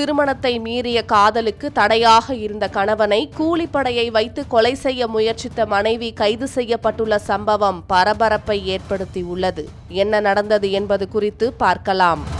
திருமணத்தை மீறிய காதலுக்கு தடையாக இருந்த கணவனை கூலிப்படையை வைத்து கொலை செய்ய முயற்சித்த மனைவி கைது செய்யப்பட்டுள்ள சம்பவம் பரபரப்பை ஏற்படுத்தியுள்ளது. என்ன நடந்தது என்பது குறித்து பார்க்கலாம்.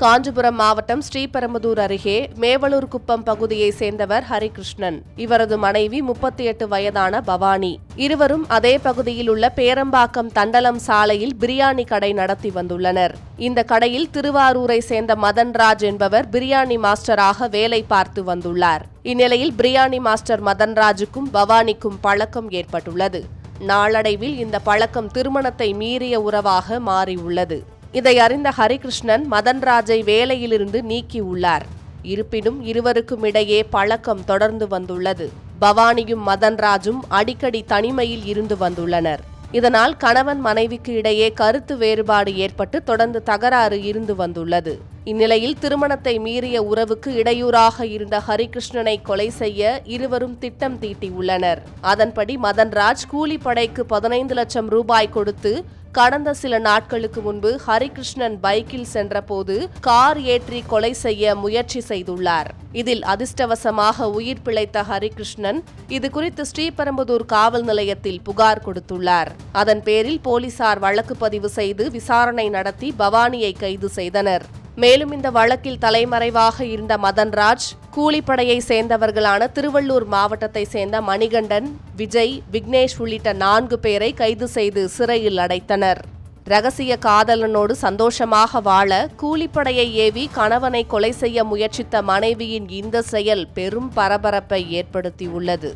காஞ்சிபுரம் மாவட்டம் ஸ்ரீபெரும்புதூர் அருகே மேவலூர் குப்பம் பகுதியை சேர்ந்தவர் ஹரிகிருஷ்ணன். இவரது மனைவி முப்பத்தி எட்டு வயதான பவானி. இருவரும் அதே பகுதியில் உள்ள பேரம்பாக்கம் தண்டலம் சாலையில் பிரியாணி கடை நடத்தி வந்துள்ளனர். இந்த கடையில் திருவாரூரை சேர்ந்த மதன்ராஜ் என்பவர் பிரியாணி மாஸ்டராக வேலை பார்த்து வந்துள்ளார். இந்நிலையில் பிரியாணி மாஸ்டர் மதன்ராஜுக்கும் பவானிக்கும் பழக்கம் ஏற்பட்டுள்ளது. நாளடைவில் இந்த பழக்கம் திருமணத்தை மீறிய உறவாக மாறியுள்ளது. இதை அறிந்த ஹரிகிருஷ்ணன் மதன்ராஜை வேலையிலிருந்து நீக்கியுள்ளார் இருப்பினும் இருவருக்கும் இடையே பழக்கம் தொடர்ந்து வந்துள்ளது. பவானியும் மதன்ராஜும் அடிக்கடி தனிமையில் இருந்து வந்துள்ளனர். இதனால் கணவன் மனைவிக்கு இடையே கருத்து வேறுபாடு ஏற்பட்டு தொடர்ந்து தகராறு இருந்து வந்துள்ளது. இந்நிலையில் திருமணத்தை மீறிய உறவுக்கு இடையூறாக இருந்த ஹரிகிருஷ்ணனை கொலை செய்ய இருவரும் திட்டம் தீட்டியுள்ளனர். அதன்படி மதன்ராஜ் கூலிப்படைக்கு பதினைந்து லட்சம் ரூபாய் கொடுத்து கடந்த சில நாட்களுக்கு முன்பு ஹரிகிருஷ்ணன் பைக்கில் சென்றபோது கார் ஏற்றி கொலை செய்ய முயற்சி செய்துள்ளார். இதில் அதிர்ஷ்டவசமாக உயிர் பிழைத்த ஹரிகிருஷ்ணன் இது குறித்து ஸ்ரீபெரும்புதூர் காவல் நிலையத்தில் புகார் கொடுத்துள்ளார். அதன் பேரில் போலீசார் வழக்கு பதிவு செய்து விசாரணை நடத்தி பவானியை கைது செய்தனர். மேலும் இந்த வழக்கில் தலைமறைவாக இருந்த மதன்ராஜ் கூலிப்படையை சேர்ந்தவர்களான திருவள்ளூர் மாவட்டத்தை சேர்ந்த மணிகண்டன் விஜய் விக்னேஷ் உள்ளிட்ட நான்கு பேரை கைது செய்து சிறையில் அடைத்தனர். ரகசிய காதலனோடு சந்தோஷமாக வாழ கூலிப்படையை ஏவி கணவனை கொலை செய்ய முயற்சித்த மனைவியின் இந்த செயல் பெரும் பரபரப்பை ஏற்படுத்தியுள்ளது.